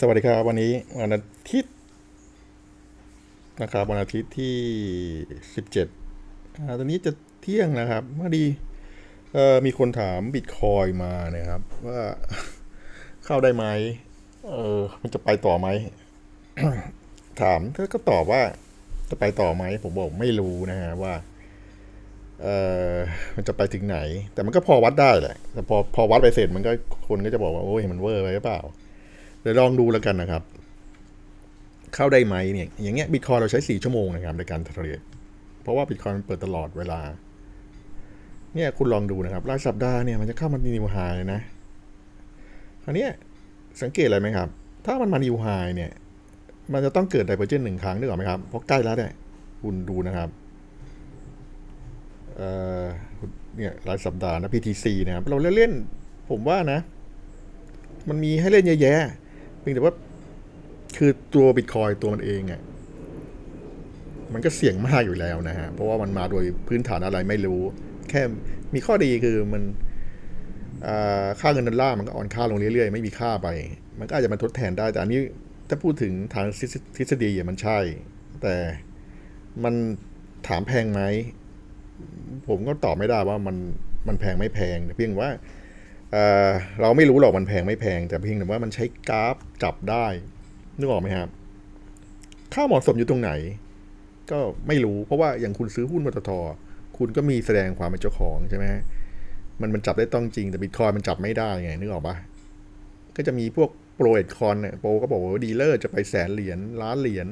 สวัสดีครับ วันนี้วันอาทิตย์นะครับวันอาทิตย์ที่สิบเจ็ดตอนนี้จะเที่ยงนะครับพอดีเอ่อมีคนถามบิตคอยมานะครับ ว่าเข้าได้ไหมเออมันจะไปต่อไหม ถามถ้าก็ตอบว่าจะไปต่อไหมผมบอกไม่รู้นะฮะว่าเออมันจะไปถึงไหน แต่มันก็พอวัดได้แหละแต่พอพอวัดไปเสร็จมันก็คนก็จะบอกว่าโอ้ยมันเวอร์ไปหรือเปล่า เดี๋ยวลองดูแล้วกันนะครับ เข้าได้ไหมเนี่ย อย่างเงี้ยบิตคอยเราใช้สี่ชั่วโมงนะครับในการเทรด เพราะว่าบิตคอยมันเปิดตลอดเวลา เนี่ยคุณลองดูนะครับรายสัปดาห์เนี่ยมันจะเข้ามานิวไฮเลยนะ คราวนี้สังเกตอะไรไหมครับ ถ้ามันมานิวไฮเนี่ย มันจะต้องเกิดไดเวอร์เจนหนึ่งครั้งนึกออกไหมครับ เพราะใกล้แล้วเนี่ย คุณดูนะครับเอ่อเนี่ยรายสัปดาห์นะ PTC นะครับเราเล่น ผมว่านะ มันมีให้เล่นเยอะแยะ พียงแต่ว่าคือตัวบิตคอยตัวมันเองอะ่ะมันก็เสี่ยงมากอยู่แล้วนะฮะ เพราะว่ามันมาโดยพื้นฐานอะไรไม่รู้ แค่มีข้อดีคือมันค่าเงินดอลลาร์มันก็อ่อนค่าลงเรื่อยๆ ไม่มีค่าไป มันก็อาจจะมาทดแทนได้ แต่อันนี้ถ้าพูดถึงทางทฤษฎีอะมันใช่ แต่มันถามแพงไหม ผมก็ตอบไม่ได้ว่ามันมันแพงไม่แพงเพียงว่า เเราไม่รู้หรอกมันแพงไม่แพง แต่เพียงแต่ว่ามันใช้กราฟจับได้นึกออกไหมครับ ค่าเหมาะสมอยู่ตรงไหน ก็ไม่รู้เพราะว่าอย่างคุณซื้อหุ้นปตทคุณก็มีแสดงความเป็นเจ้าของใช่ไหมมันมันจับได้ต้องจริงแต่บิตคอยมันจับไม่ได้ไงนึกออกปะก็จะมีพวกโปรเอดคอนเนี่ยโปรก็บอกว่าดีลเลอร์จะไปแสนเหรียญล้านเหรียญ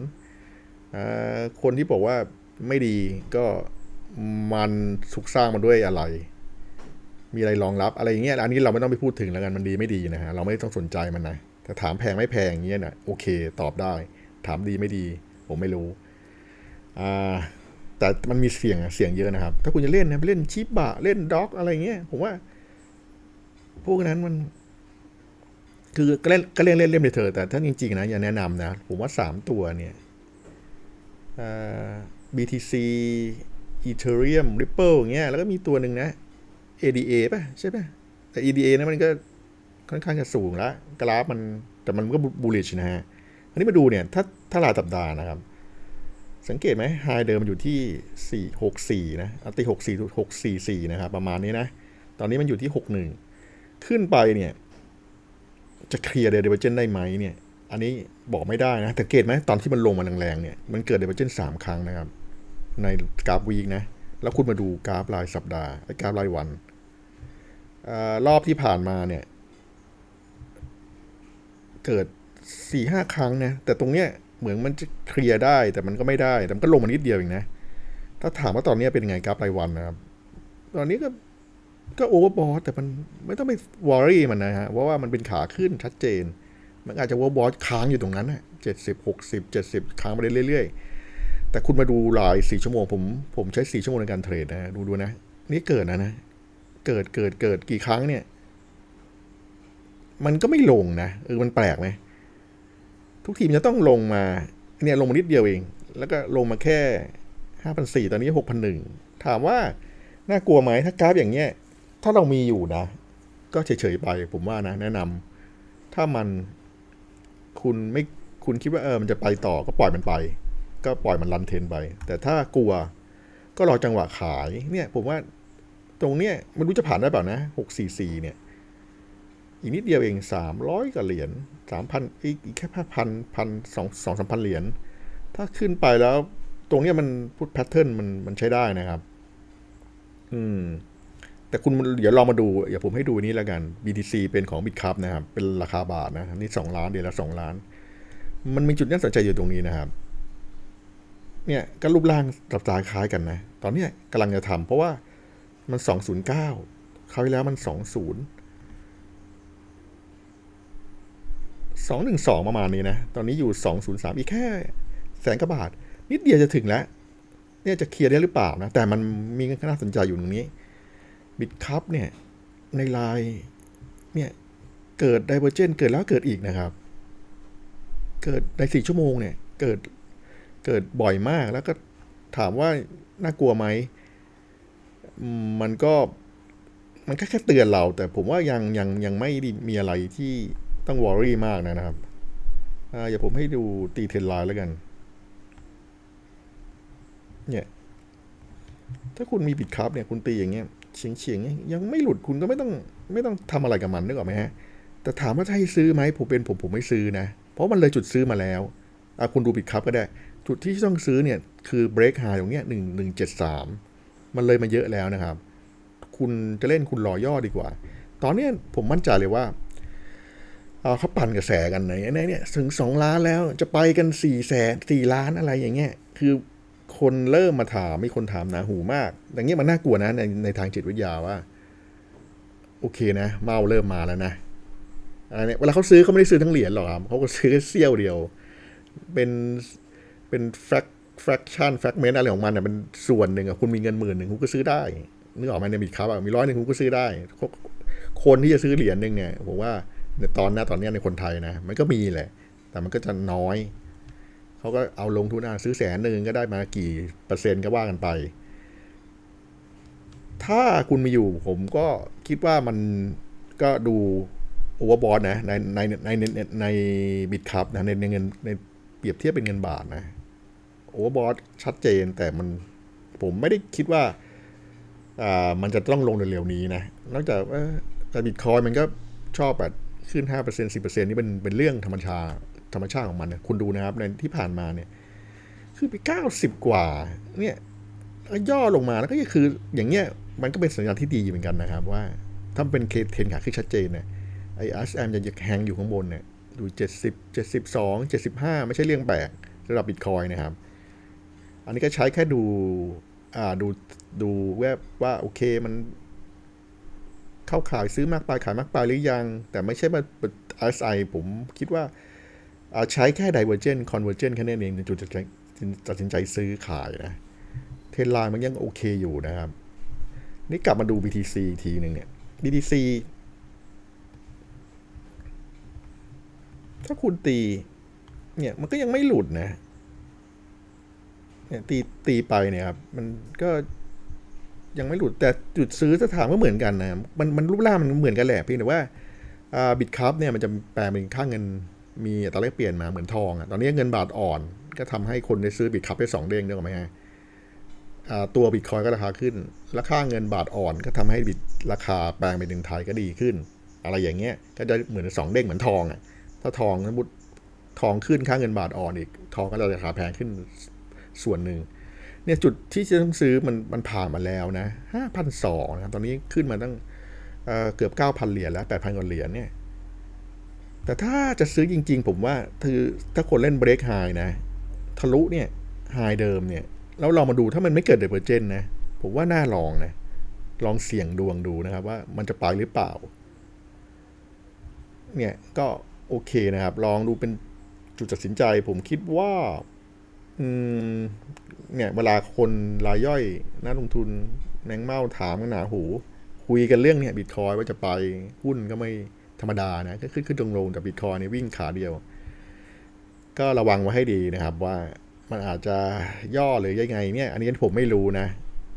คนที่บอกว่าไม่ดีก็มันสุกสร้างมาด้วยอะไร มีอะไรรองรับอะไรอย่างเงี้ยอันนี้เราไม่ต้องไปพูดถึงแล้วกันมันดีไม่ดีนะฮะเราไม่ต้องสนใจมันนะแต่ถามแพงไม่แพงอย่างเงี้ยนะโอเค ตอบได้ ถามดีไม่ดี ผมไม่รู้อ่าแต่มันมีเสียงเสียงเยอะนะครับ ถ้าคุณจะเล่นนะเล่นชิปบะเล่นด็อก อะไรเงี้ยผมว่า พวกนั้นมัน คือก็เล่นก็เล่นเล่นเล่นไปเถอะแต่ถ้าจริงๆนะอย่าแนะนำนะ ผมว่าสามตัวเนี่ยอ่า BTC Ethereum Ripple อย่างเงี้ยแล้วก็มีตัวหนึ่งนะ ADA ป่ะ ใช่ป่ะ แต่ EDA นะมันก็ค่อนข้างจะสูงแล้วกราฟมันแต่มันก็บูลลิชนะฮะอันนี้มาดูเนี่ยถ้าถ้ารายสัปดาห์นะครับ สังเกตไหมไฮเดิมมันอยู่ที่ 4 6 4 นะเอาตี6 4 6 4 4 นะครับ ประมาณนี้นะ ตอนนี้มันอยู่ที่ 6 1 ขึ้นไปเนี่ย จะเคลียร์เดเวอร์เจนได้ไหมเนี่ย อันนี้บอกไม่ได้นะสังเกตไหมตอนที่มันลงมาแรงๆเนี่ย มันเกิดเดเวอร์เจนสามครั้งนะครับ ในกราฟวีคนะ แล้วคุณมาดูกราฟรายสัปดาห์ไอ้กราฟรายวัน รอบที่ผ่านมาเนี่ย เกิดสี่ห้าครั้งนะแต่ตรงเนี้ยเหมือนมันจะเคลียร์ได้แต่มันก็ไม่ได้ แต่มันก็ลงมานิดเดียวเองนะ ถ้าถามว่าตอนนี้เป็นไงกราฟรายวันนะครับ ตอนนี้ก็ก็โอเวอร์บอทแต่มันไม่ต้องไปวอรี่มันนะฮะเพราะว่ามันเป็นขาขึ้นชัดเจน มันอาจจะโอเวอร์บอทค้างอยู่ตรงนั้นเจ็ดสิบหกสิบเจ็ดสิบค้างไปเรื่อยๆ แต่คุณมาดูรายสี่ชั่วโมงผมผมใช้สี่ชั่วโมงในการเทรดนะดูดูนะ นี่เกิดนะนะ เกิดเกิดเกิดกี่ครั้งเนี่ย มันก็ไม่ลงนะเออมันแปลกไหมทุกทีมจะต้องลงมาเนี่ยลงมานิดเดียวเอง แล้วก็ลงมาแค่ห้าพันสี่ตอนนี้หกพันหนึ่งถามว่าน่ากลัวไหมถ้ากราฟอย่างเงี้ย ถ้าเรามีอยู่นะ ก็เฉยๆไปผมว่านะ แนะนำถ้ามันคุณไม่คุณคิดว่าเออมันจะไปต่อก็ปล่อยมันไป ก็ปล่อยมันรันเทนไป แต่ถ้ากลัวก็รอจังหวะขายเนี่ย ผมว่า ตรงเนี้ยไม่รู้จะผ่านได้เปล่านะหกสี่สี่เนี่ย อีกนิดเดียวเองสามร้อยกว่าเหรียญสามพันอีกอีกแค่พันพันสองสองสามพันเหรียญถ้าขึ้นไปแล้ว ตรงเนี้ยมันพูดแพทเทิร์นมันมันใช้ได้นะครับ อืม แต่คุณเดี๋ยวลองมาดูอย่าผมให้ดูนี้แล้วกัน BTC เป็นของ Bitcup นะครับ เป็นราคาบาทนะนี่สองล้านเดือนละสองล้าน มันมีจุดน่าสนใจอยู่ตรงนี้นะครับเนี่ยก็รูปร่างตับตาคล้ายกันนะ ตอนเนี้ยกำลังจะทำเพราะว่า มันสองศูนย์เก้าคราวที่แล้วมันสองศูนย์สองหนึ่งสองประมาณนี้นะ ตอนนี้อยู่สองศูนย์สามอีกแค่แสนกว่าบาท นิดเดียวจะถึงแล้วเนี่ยจะเคลียร์ได้หรือเปล่านะ แต่มันมีน่าสนใจอยู่ตรงนี้บิตคัพเนี่ย ในไลน์เนี่ย เกิดไดเวอร์เจนเกิดแล้วเกิดอีกนะครับ เกิดในสี่ชั่วโมงเนี่ย เกิดเกิดบ่อยมากแล้วก็ถามว่าน่ากลัวไหม มันก็มันแค่แค่เตือนเรา แต่ผมว่ายังยังยังไม่ได้มีอะไรที่ต้องวอรี่มากนะครับอ่าอย่าผมให้ดูตีเทรนไลน์แล้วกัน เนี่ย ถ้าคุณมีบิดครับเนี่ยคุณตีอย่างเงี้ยเฉียงเฉียงยังไม่หลุดคุณก็ไม่ต้องไม่ต้องทำอะไรกับมันนึกออกไหมฮะ แต่ถามว่าให้ซื้อไหมผมเป็นผมผมไม่ซื้อนะ เพราะมันเลยจุดซื้อมาแล้วอะคุณดูบิดครับก็ได้ จุดที่ต้องซื้อเนี่ยคือเบรกไฮตรงเนี้ยหนึ่งหนึ่งเจ็ดสาม มันเลยมาเยอะแล้วนะครับ คุณจะเล่นคุณรอย่อดีกว่า ตอนนี้ผมมั่นใจเลยว่าเอ่อเขาปั่นกระแสกันในในเนี่ยถึงสองล้านแล้วจะไปกันสี่แสนสี่ล้านอะไรอย่างเงี้ยคือคนเริ่มมาถามมีคนถามหนาหูมาก อย่างเงี้ยมันน่ากลัวนะในในทางจิตวิทยาว่า โอเคนะ เมาเริ่มมาแล้วนะอะไรเนี่ยเวลาเขาซื้อเขาไม่ได้ซื้อทั้งเหรียญหรอกครับเขาก็ซื้อเสี้ยวเดียว เป็นเป็นแฟก แฟกชั่นแฟกเมนต์อะไรของมันเนี่ยเป็นส่วนหนึ่งอะคุณมีเงินหมื่นหนึ่งคุณก็ซื้อได้นึกออกไหมในบิตครับอะมีร้อยหนึ่งคุณก็ซื้อได้ คนที่จะซื้อเหรียญหนึ่งเนี่ยผมว่าในตอนหน้าตอนนี้ในคนไทยนะ มันก็มีแหละ แต่มันก็จะน้อยเขาก็เอาลงทุนอะซื้อแสนหนึ่งก็ได้มากี่เปอร์เซ็นต์ก็ว่ากันไป ถ้าคุณมีอยู่ผมก็คิดว่ามันก็ดูโอเวอร์บอทนะในในในในในในบิตคับนะในในเงินในเปรียบเทียบเป็นเงินบาทนะ โอเวอร์บอทชัดเจน แต่มันผมไม่ได้คิดว่าอ่ามันจะต้องลงเร็วๆนี้นะ นอกจากว่าแต่บิตคอยมันก็ชอบแบบขึ้น 5% 10%นี่เป็นเป็นเรื่องธรรมชาติธรรมชาติของมันนะคุณดูนะครับในที่ผ่านมาเนี่ย คือไป 90 กว่า เนี่ยย่อลงมาแล้วก็คืออย่างเงี้ยมันก็เป็นสัญญาณที่ดีเหมือนกันนะครับ ว่าถ้าเป็นเคเทนขาขึ้นชัดเจนเนี่ยไอ้ RSM จะแฮงอยู่ข้างบนเนี่ยดู 70 72 75 ไม่ใช่เรื่องแปลกสำหรับบิตคอยนะครับ อันนี้ก็ใช้แค่ดู อ่า ดู ดูแวบว่าโอเคมัน เข้าขายซื้อมากไปขายมากไปหรือยัง แต่ไม่ใช่ว่า RSI ผมคิดว่าอาใช้แค่ divergent convergent แค่นั้นเองในจุดตัดสินตัดสินใจซื้อขายนะ เทรนไลน์มันยังโอเคอยู่นะครับ นี่กลับมาดู BTC อีทีหนึ่งเนี่ย BTC ถ้าคุณตี เนี่ยมันก็ยังไม่หลุดนะ เนี่ยตีตีไปเนี่ยครับมันก็ยังไม่หลุดแต่จุดซื้อถ้าถามก็เหมือนกันนะมันมันรูปร่างมันเหมือนกันแหละเพียงแต่ว่าบิตคัพเนี่ยมันจะแปลเป็นค่าเงินมีอัตราแลกเปลี่ยนมาเหมือนทองอะตอนนี้เงินบาทอ่อน ก็ทำให้คนได้ซื้อบิตคัพได้สองเด้งได้หรือไม่ฮะตัวบิตคอยก็ราคาขึ้น ราคาเงินบาทอ่อนก็ทำให้บิตราคาแปลงเป็นเงินไทยก็ดีขึ้น อะไรอย่างเงี้ยก็จะเหมือนสองเด้งเหมือนทองอะถ้าทองสมมติทองขึ้นค่าเงินบาทอ่อนอีก ทองก็จะราคาแพงขึ้น ส่วนหนึ่งเนี่ยจุดที่จะต้องซื้อมันมันผ่านมาแล้วนะห้าพันสองนะครับตอนนี้ขึ้นมาตั้งเเกือบเก้าพันเหรียญแล้วแปดพันกว่าเหรียญเนี่ย แต่ถ้าจะซื้อจริง ๆ ผมว่าคือถ้าคนเล่นเบรกไฮนะ ทะลุเนี่ยไฮเดิมเนี่ย แล้วลองมาดูถ้ามันไม่เกิดเดเวอร์เจนนะ ผมว่าน่าลองนะ ลองเสี่ยงดวงดูนะครับ ว่ามันจะไปหรือเปล่า เนี่ยก็โอเคนะครับ ลองดูเป็นจุดตัดสินใจผมคิดว่า อืม เนี่ย เวลาคนรายย่อยนักลงทุนแมงเม่าถามกันหนาหู คุยกันเรื่องเนี่ยบิตคอยว่าจะไปหุ้นก็ไม่ธรรมดานะก็ขึ้นขึ้นลงลงแต่บิตคอยนี่วิ่งขาเดียว ก็ระวังไว้ให้ดีนะครับว่ามันอาจจะย่อหรือยังไงเนี่ย อันนี้ผมไม่รู้นะ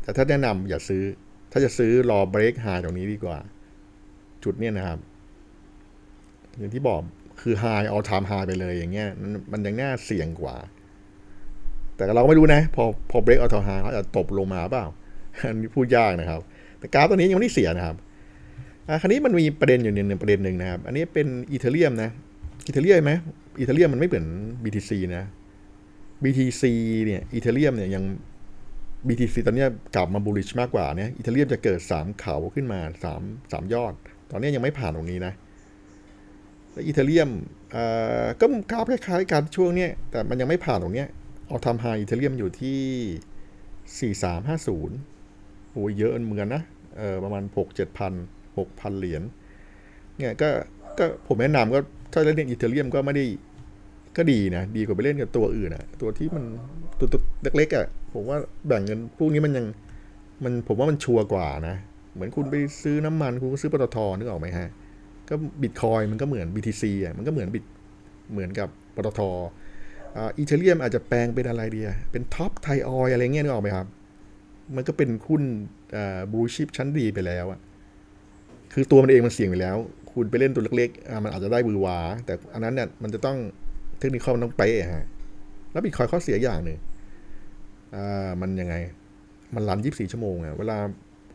แต่ถ้าแนะนำอย่าซื้อ ถ้าจะซื้อรอเบรกไฮตรงนี้ดีกว่า จุดเนี่ยนะครับ อย่างที่บอกคือไฮเอาทามไฮไปเลยอย่างเงี้ย มันยังน่าเสี่ยงกว่า แต่เราก็ไม่รู้นะ พอพอเบรกเอาทอฮาเขาจะตบลงมาเปล่าอันนี้พูดยากนะครับ แต่กราฟตัวนี้ยังไม่ได้เสียนะครับอะคราวนี้มันมีประเด็นอยู่หนึ่งประเด็นหนึ่งนะครับ อันนี้เป็นอีเทเรียมนะอีเทเรียมไหมอีเทเรียมมันไม่เหมือน BTC นะ BTC เนี่ยอีเทเรียมเนี่ยยัง BTC ตอนนี้กลับมาบูลลิชมากกว่าเนี่ยอีเทเรียมจะเกิดสามเขาขึ้นมาสามยอด ตอนนี้ยังไม่ผ่านตรงนี้นะแล้วอีเทเรียมก็กราฟคล้ายๆกันช่วงเนี้ยแต่มันยังไม่ผ่านตรงเนี้ย เอาทำไฮอีเทเรียมอยู่ที่ 4350 โอ้ยเยอะเหมือนนะ เออประมาณ 6 7พัน6พันเหรียญ เนี่ยก็ก็ผมแนะนำก็ถ้าเล่นอีเทเรียมก็ไม่ได้ก็ดีนะ ดีกว่าไปเล่นกับตัวอื่นอะตัวที่มันตัวตัวเล็กๆอะผมว่าแบ่งเงินพวกนี้มันยังมันผมว่ามันชัวร์กว่านะ เหมือนคุณไปซื้อน้ำมัน คุณก็ซื้อปตทนึกออกไหมฮะ ก็บิตคอยมันก็เหมือน BTC อะมันก็เหมือนบิตเหมือนกับปตท อ่าอีเทเรียมอาจจะแปลงเป็นอะไรดีอะเป็นท็อปไทยออยอะไรเงี้ยนึกออกไหมครับ มันก็เป็นหุ้นบูชิพชั้นดีไปแล้วอะคือตัวมันเองมันเสี่ยงไปแล้ว คุณไปเล่นตัวเล็กๆ มันอาจจะได้บือหวา แต่อันนั้นเนี่ยมันจะต้องเทคนิคมันต้องเป๊ะฮะ แล้วบิตคอยข้อเสียอย่างหนึ่งอ่ามันยังไง มันรัน24ชั่วโมงอะเวลา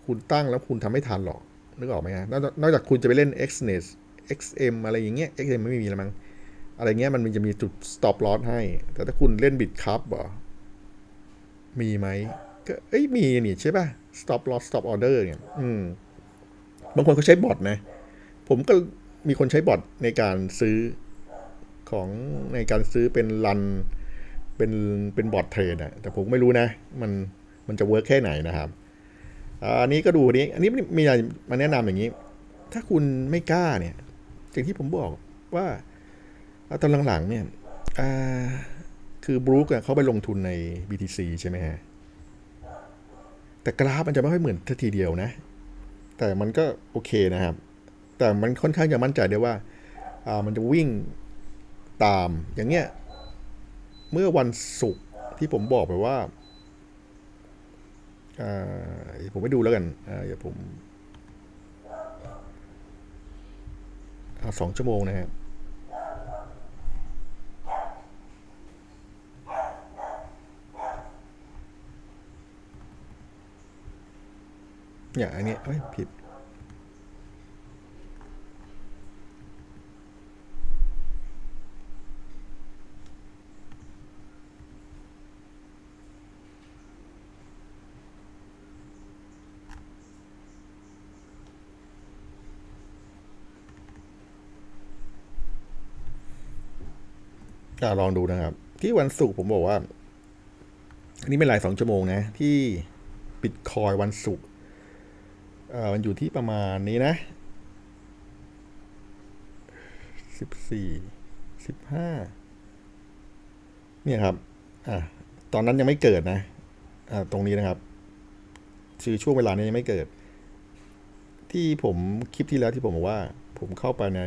คุณตั้งแล้วคุณทำไม่ทันหรอกนึกออกไหมฮะนอกจากนอกจากคุณจะไปเล่น Xnet XM อะไรอย่างเงี้ย XM ไม่มีแล้วมั้ง อะไรเงี้ยมันจะมีจุด stop loss ให้ แต่ถ้าคุณเล่นบิตคัพเหรอ มีไหมก็เอ้ยมีนี่ใช่ป่ะ stop loss stop order เนี่ยอืมบางคนเขาใช้บอทนะ ผมก็มีคนใช้บอทในการซื้อของในการซื้อเป็นรันเป็นเป็นบอทเทรดอะแต่ผมไม่รู้นะ มันมันจะเวิร์กแค่ไหนนะครับอันนี้ก็ดูอันนี้ อันนี้มีอะไรมาแนะนำอย่างนี้ ถ้าคุณไม่กล้าเนี่ยอย่างที่ผมบอกว่า อ่าตอนหลังๆเนี่ยคือบรู๊กเขาไปลงทุนใน BTC ใช่ไหมฮะ แต่กราฟมันจะไม่ค่อยเหมือนทัทีเดียวนะ แต่มันก็โอเคนะครับ แต่มันค่อนข้างจะมั่นใจได้ว่าามันจะวิ่งตามอย่างเงี้ย เมื่อวันศุกร์ที่ผมบอกไปว่าผมไปดูแล้วกันอ่าเดี๋ยวผมอสองชั่วโมงนะครับ เนี่ยอันนี้เอ้ยผิดอ่าลองดูนะครับ ที่วันศุกร์ผมบอกว่า อันนี้เป็นรายสองชั่วโมงนะ ที่บิตคอยวันศุกร์ อ่อมันอยู่ที่ประมาณนี้นะสิบสี่สิบห้าเนี่ยครับอะตอนนั้นยังไม่เกิดนะอ่าตรงนี้นะครับคือช่วงเวลานี้ยังไม่เกิด ที่ผมคลิปที่แล้วที่ผมบอกว่า ผมเข้าไปใน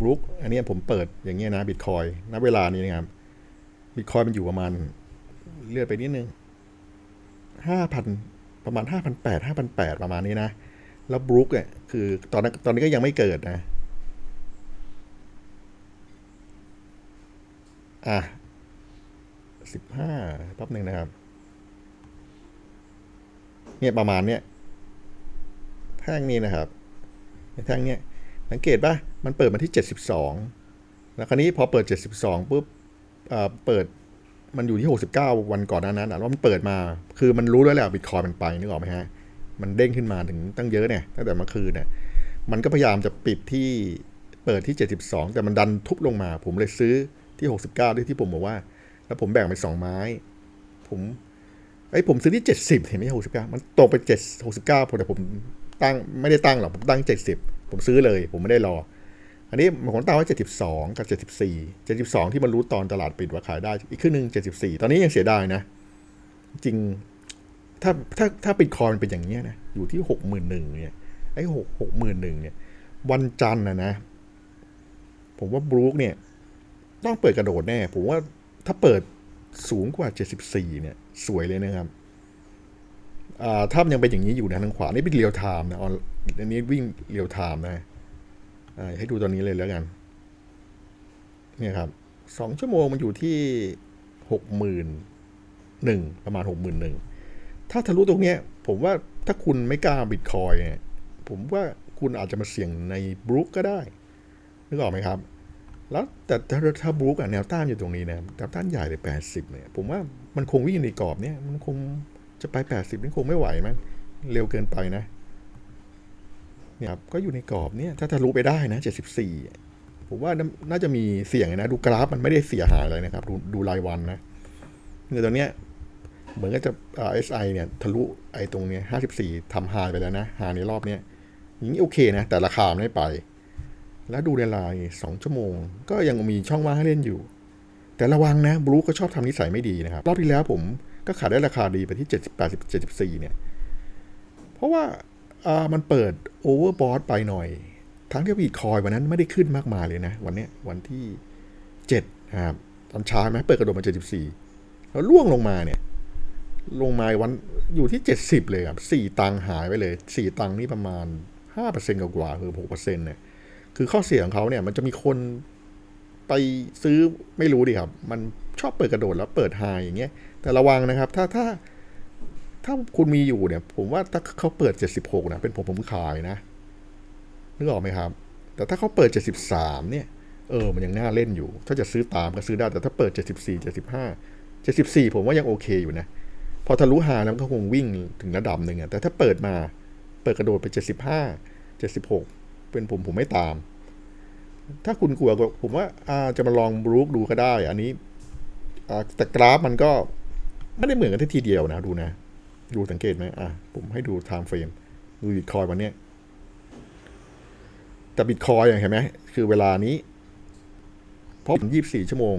บรู k อันนี้ผมเปิดอย่างเงี้ยนะบิตคอยณเวลานี้นะครับบิตคอยมันอยู่ประมาณเลื่อนไปนิดนึงห้าพันประมาณห้าพันแปดห้าพันแปดประมาณนี้นะ แล้วบรู k เนี่ยคือตอนนั้นตอนนี้ก็ยังไม่เกิดนะ อะสิบห้าแป๊บหนึ่งนะครับ เนี่ยประมาณเนี้ยแท่งนี้นะครับแท่งเนี้ยสังเกตป่ะมันเปิดมาที่ 72 แล้วคราวนี้พอเปิด 72ปุ๊บเอ่อเปิดมันอยู่ที่ 69 วันก่อนนะนั้นอะแล้วมันเปิดมา คือมันรู้แล้วแหละบิตคอยมันไปนึกออกไหมฮะ มันเด้งขึ้นมาถึงตั้งเยอะเนี่ยตั้งแต่เมื่อคืนเนี่ยมันก็พยายามจะปิดที่เปิดที่ 72 แต่มันดันทุบลงมา ผมเลยซื้อที่ 69 ด้วยที่ผมบอกว่า แล้วผมแบ่งเป็นสองไม้ ผมไอ้ผมซื้อที่ 70 เห็นไหมหกสิบเก้ามันตกไปเจ็ดหกสิบเก้าแต่ผมตั้งไม่ได้ตั้งหรอกผมตั้งเจ็ดสิบผมซื้อเลย ผมไม่ได้รอ อันนี้ผมตั้งไว้เจ็ดสิบสองกับเจ็ดสิบสี่เจ็ดสิบสองที่มันรู้ตอนตลาดปิดว่าขายได้อีกครึ่งหนึ่งเจ็ดสิบสี่ตอนนี้ยังเสียดายนะ จริง ถ้าถ้าถ้าปิดคอยมันเป็นอย่างเงี้ยนะอยู่ที่หกหมื่นหนึ่งเนี่ยไอ้หกหกหมื่นหนึ่งเนี่ย วันจันทร์นะนะ ผมว่าบรู๊คเนี่ย ต้องเปิดกระโดดแน่ ผมว่าถ้าเปิดสูงกว่า74เนี่ย สวยเลยนะครับอ่าถ้ามันยังเป็นอย่างนี้อยู่นะทางขวา นี่เป็นเรียวไทม์นะออนอันนี้วิ่งเรียวไทม์นะอ่าให้ดูตอนนี้เลยแล้วกัน เนี่ยครับสองชั่วโมงมันอยู่ที่หกหมื่นหนึ่งประมาณหกหมื่นหนึ่ง ถ้าทะลุตรงเนี้ย ผมว่าถ้าคุณไม่กล้าบิตคอยเนี่ยผมว่าคุณอาจจะมาเสี่ยงในบรู๊คก็ได้นึกออกไหมครับ แล้วแต่ถ้าถ้าบรูกอะแนวต้านอยู่ตรงนี้นะแนวต้านใหญ่เลยแปดสิบเนี่ยผมว่ามันคงวิ่งในกรอบเนี่ยมันคงจะไปแปดสิบนี่คงไม่ไหวมั้งเร็วเกินไปนะเนี่ยครับก็อยู่ในกรอบเนี่ยถ้าทะลุไปได้นะเจ็ดสิบสี่ผมว่าน่าจะมีเสี่ยงนะ ดูกราฟมันไม่ได้เสียหายเลยนะครับ ดูดูรายวันนะเนี่ยตอนเนี้ย เหมือนกับจะเอ่อ SI เนี่ยทะลุไอตรงเนี้ยห้าสิบสี่ทำไฮไปแล้วนะไฮในรอบเนี้ยอย่างนี้โอเคนะ แต่ราคาไม่ไป แล้วดูในไลน์สองชั่วโมง ก็ยังมีช่องว่างให้เล่นอยู่ แต่ระวังนะบรูก็ชอบทำนิสัยไม่ดีนะครับ รอบที่แล้วผมก็ขายได้ราคาดีไปที่7 80 74 เนี่ย เพราะว่าอ่ามันเปิดโอเวอร์บอทไปหน่อย ทั้งที่บีคอยวันนั้นไม่ได้ขึ้นมากมายเลยนะ วันเนี้ยวันที่7นะครับตอนเช้าไหมเปิดกระโดดมา 74 แล้วล่วงลงมาเนี่ย ลงมาวันอยู่ที่ 70 เลยครับ4ตังหายไปเลย4ตังนี่ประมาณ 5%กว่าๆคือ6%เนี่ยคือข้อเสียของเขาเนี่ย มันจะมีคนไปซื้อไม่รู้ดิครับ มันชอบเปิดกระโดดแล้วเปิดไฮอย่างเงี้ย แต่ระวังนะครับ ถ้าถ้าถ้าคุณมีอยู่เนี่ย ผมว่าถ้าเขาเปิด 76 นะ เป็นผมผมขายนะนึกออกไหมครับ แต่ถ้าเขาเปิด 73 เนี่ย เออ มันยังน่าเล่นอยู่ ถ้าจะซื้อตามก็ซื้อได้ แต่ถ้าเปิด 74 75 74 ผมว่ายังโอเคอยู่นะ พอทะลุหาแล้วมันก็คงวิ่งถึงระดับหนึ่งอะแต่ถ้าเปิดมาเปิดกระโดดไป 75 76 เป็นผมผมไม่ตาม ถ้าคุณกลัวก็ผมว่าอาจะมาลองบรูคดูก็ได้ อันนี้แต่กราฟมันก็ไม่ได้เหมือนกันทีเดียวนะ ดูนะ ดูสังเกตไหมอะผมให้ดูไทม์เฟรมดูบิตคอยวันเนี้ยแต่บิตคอยเห็นไหมคือเวลานี้เพราะยี่บสี่ชั่วโมง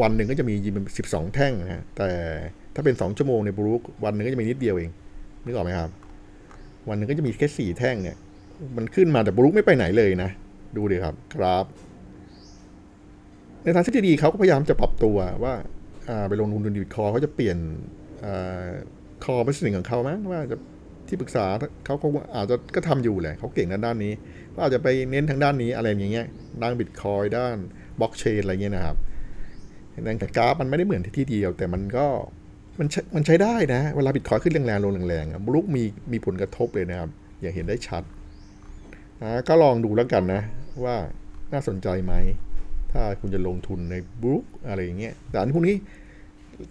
วันหนึ่งก็จะมีสิบสองแท่งนะแต่ ถ้าเป็นสองชั่วโมงในบรูควันหนึ่งก็จะมีนิดเดียวเอง นึกออกไหมครับ วันหนึ่งก็จะมีแค่สี่แท่งเนี่ย มันขึ้นมาแต่บรูคไม่ไปไหนเลยนะ ดูดิครับกราฟในทางที่ดีเขาก็พยายามจะปรับตัวว่าไปลงทุนในบิตคอยเขาจะเปลี่ยนคอเป็นสิ่งของเขามั้งว่าจะที่ปรึกษาเขาก็อาจจะก็ทำอยู่แหละเขาเก่งด้านด้านนี้ ก็อาจจะไปเน้นทางด้านนี้อะไรอย่างเงี้ยด้านบิตคอยด้านบล็อกเชนอะไรเงี้ยนะครับแต่กราฟมันไม่ได้เหมือนที่เดียว แต่มันก็ มันใช้มันใช้ได้นะ เวลาบิตคอยขึ้นแรงๆลงแรงๆบลุกมีมีผลกระทบเลยนะครับ อย่างเห็นได้ชัดอ่าก็ลองดูแล้วกันนะ ว่าน่าสนใจไหม ถ้าคุณจะลงทุนในบรูคอะไรอย่างเงี้ยแต่อันพวกนี้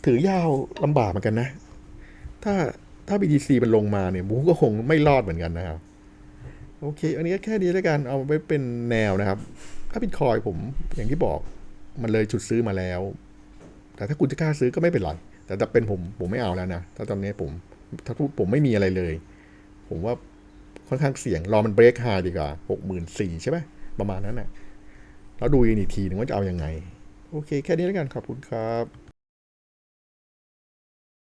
ถือยาวลำบากเหมือนกันนะ ถ้าถ้า BTC มันลงมาเนี่ยบรูคก็คงไม่รอดเหมือนกันนะครับโอเค อันนี้ก็แค่นี้แล้วกัน เอาไว้เป็นแนวนะครับ ถ้าบิตคอยผมอย่างที่บอกมันเลยจุดซื้อมาแล้ว แต่ถ้าคุณจะกล้าซื้อก็ไม่เป็นไร แต่ถ้าเป็นผมผมไม่เอาแล้วนะ ถ้าตอนนี้ผมถ้าพูดผมไม่มีอะไรเลย ผมว่าค่อนข้างเสี่ยง รอมันเบรกไฮดีกว่าหกหมื่นสี่ใช่ไหมประมาณนั้นนะ่ะแล้วดูอีกทีหนึ่งว่าจะเอาอยัางไง โอเค แค่นี้แล้วกันขอบคุณครับ